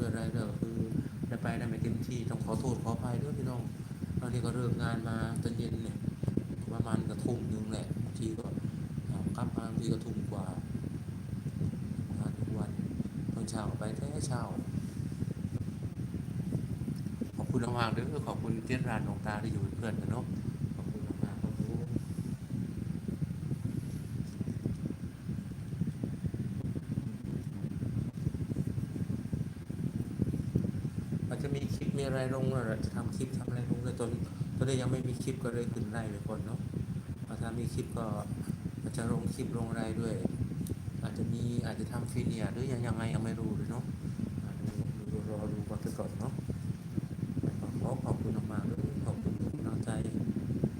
ด้วยอะไรด้วยก็คือได้ไปได้ไม่เต็มที่ต้องขอโทษขออภัยด้วยพี่น้องบางทีก็เลิกงานมาตอนเย็นเนี่ยประมาณกระทุ่มหนึงแหละบางทีก็อ่ากลับมาบางทีก็ทุ่มกว่างานทุกวันตอนเช้าไปแต่เช้าขอบคุณมากเด้อขอบคุณเจนรานนองตาที่อยู่เป็นเพื่อนกันเนาะขอบคุณมากๆครับผมอา จจะมีคลิปมีอะไรลงเราจะทำคลิปทำอะไรลงเลยตอนตอนนี้ยังไม่มีคลิปก็เลยขึ้นไล่ไปก่อนเนาะถ้ามีคลิปก็อาจจะลงคลิปลงอะไรด้วย อาจจะมีอาจจะทำฟีเนียร์หรือยังยังไงยังไม่รู้เลยเนาะรอดูก่อนไปก่อนเนาะขอขอบคุณมากๆเลยขอบคุณทุกกำลังใจ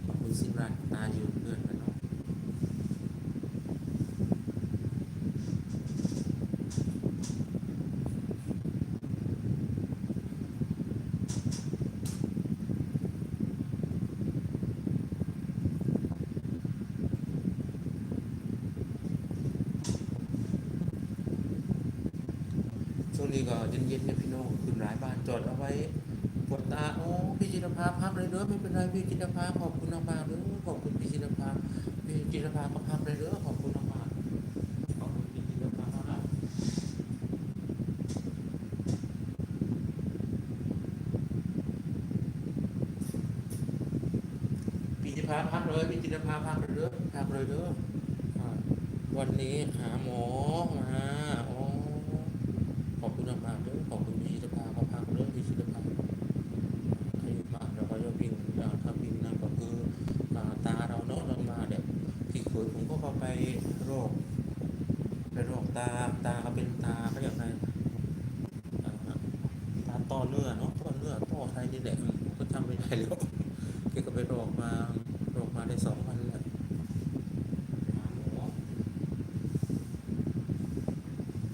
ขอบคุณสิรันนาอยู่เพื่อนกันเนาะช่ว งนี้ก็เย็นๆเนี่ยพี่น้องขึ้นหลายบ้านจอดเอาไว้ปวดตาโอ้พี่จิตรภาพักเลยเด้อไม่เป็นไรพี่จิตรภาขอบคุณมากๆเลยขอบคุณพี่จิตรภาพี่จิตรภาก็พักเลยเด้อขอบคุณมากขอบคุณพี่จิตรภามากๆปีจิพาพักเลยปีจิพาพักเลยเด้อพักเลยเด้ออ่าวันนี้หาหมอมาอ๋อขอบคุณมากๆเด้อขอบคุณพี่จิพาเขาพักเด้อพี่จิพาอายุมากเราก็จะวิ่งอ่าถ้าวิ่งนั่นก็คืออ่าตาเราเนาะเรามาเดี๋ยว พี่เคยผมก็เข้าไปโรคไปโรคตาตาก็เป็นตาเขาเรียกอะไรตาต้อเนื้อเนาะต้อเนื้อต้อไรนี่แหละผมก็จำไม่ได้แล้วแกก็ไปโรคมาโรคมาได้สองวันแล้วหาหมอ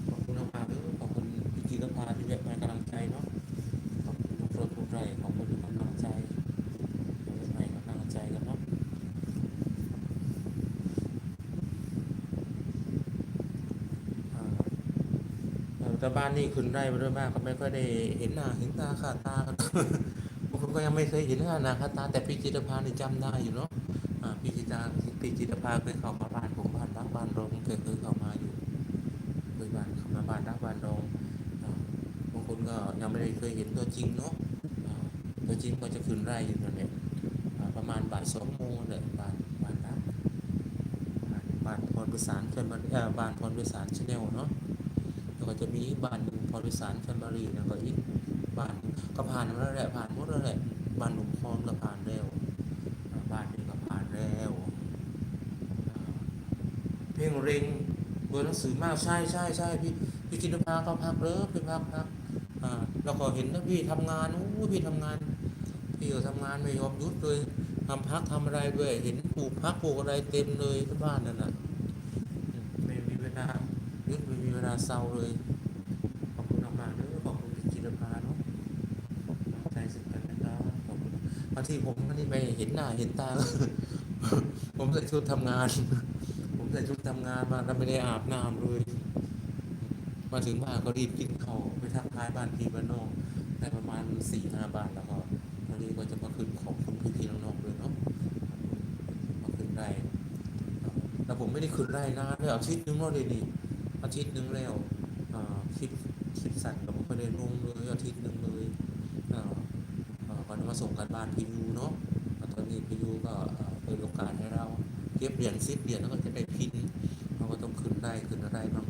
ขอบคุณมากๆเด้อขอบคุณพี่กีรพาที่แวะมากำลังใจเนาะขอบคุณทุกคนทุกไร่ขอบคุณทุกกำลังใจให้กำลังใจกันเนาะอ่าเออ แต่บ้านนี่ขึ้นไร่มาด้วยมากก็ไม่ค่อยได้เห็นหน้าเห็นตาค่าตากันผมก็ยังไม่เคยเห็นหน้านะครับตา แต่พี่จิตรภาเนี่ยจำได้อยู่เนาะพี่จิตาพี่จิตรภาเคยเข้ามาบ้านผมบ้านรักบ้านรองเคยเคยเข้ามาอยู่เคยบ้านเข้ามาบ้านรักบ้านรองบางคนก็ยังไม่ได้เคยเห็นตัวจริงเนาะตัวจริงก็จะขึ้นไร่อยู่นั่นแหละอ่าประมาณบ่ายสองโมงเลยบ้านบ้านรักบ้านบ้านพรประสานแฟมิลี่อ่าบ้านพรประสานชาแนลเนาะ แล้วก็จะมีบ้านหนึ่งพรประสานแฟมิลี่แล้วก็อีกบ้านก็ผ่านมาแล้วแหละผ่านหมดแล้วแหละบ้านหนุ่มคลองก็ผ่านแล้วบ้านนี้ก็ผ่านแล้วเพลงเร็งเบอร์หนังสือมากใช่ใช่ใช่พี่พี่จินตภาก็พักเลิฟพี่พักพักอ่าแล้วก็เห็นนะพี่ทำงานอู้พี่ทำงานพี่ก็ทำงานไม่ยอมหยุดเลยทำพักทำอะไรด้วยเห็นปลูกพักปลูกอะไรเต็มเลยที่บ้านนั่นน่ะอืมไม่มีเวลาหยุดไม่มีเวลาเศร้าเลย ขอบคุณมากๆเลยขอบคุณพี่จิรภาเนาะขอบคุณน้ำใจสึกกันนะครับขอ บางทีผมนี่ไปเห็นหน้าเห็นตา ผมใส่ชุดทำงาน ผมใส่ชุดทำงานมาแล้วไม่ได้อาบน้ำเลย มาถึงบ้านก็รีบกินข้าวไปทักทายบ้านพี่บ้านน้องได้ประมาณสี่ห้าบาทแล้วก็วันนี้ก็จะมาขึ้นขอบคุณพี่พี่น้องๆเลยเนาะมาขึ้นได้แล้วผมไม่ได้ขึ้นได้นานเลยอาทิตย์นึงแล้วเลยนี่อาทิตย์นึงแล้วอ่าคลิปคลิปสั่นก็ไม่ค่อยได้ลงเลยอาทิตย์นึ่งเลยอ่าอ่าก่อนมา ส่งกันบ้านพียูเนาะตอนนี้พียูก็เปิดโอกาสให้เราเก็บเหรียญซิปเหรียญแล้วก็จะได้พินเราก็ต้องขึ้นได้ขึ้นอะไรบ้าง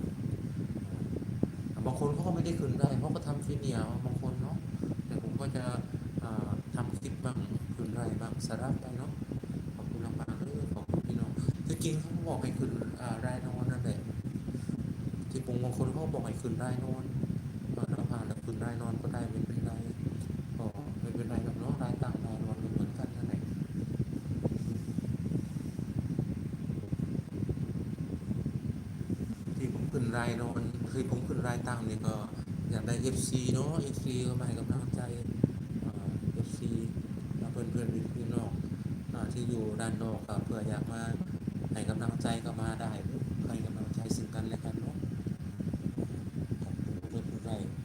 บางคนเขาก็ไม่ได้ขึ้นได้เขาะก็ทำฟีเนียบางคนเนาะแต่ผมก็จะอ่าทำคลิปบ้างขึ้นได้บ้างสาระไปเนาะขอบคุณมากเลยขอบคุณพี่น้องที่จริงเขาบอกให้ขึ้นรายนอนนั่นแหละที่ปงบางคนเขาบอกให้ขึ้นได้นอนมาแล้วผ่านแล้วขึ้นได้นอนก็ได้เป็นไรก็ไม่เป็นไรหรอกเนาะรายต่างรายนอนก็เหมือนกันนั่นแหละที่ผม ขึ้นรายนอนคือผมขึ้นรายต่างนี่ก็อยากได้ FC เนาะ FC ก็มาให้กำลังใจอ่า FC แล้วเพื่อนเพื่อนๆพี่น้องอ่าที่อยู่ด้านนอกก็เพื่ออยากมาให้กำลังใจก็มาได้ให้กำลังใจซึ่งกันและกันเนาะ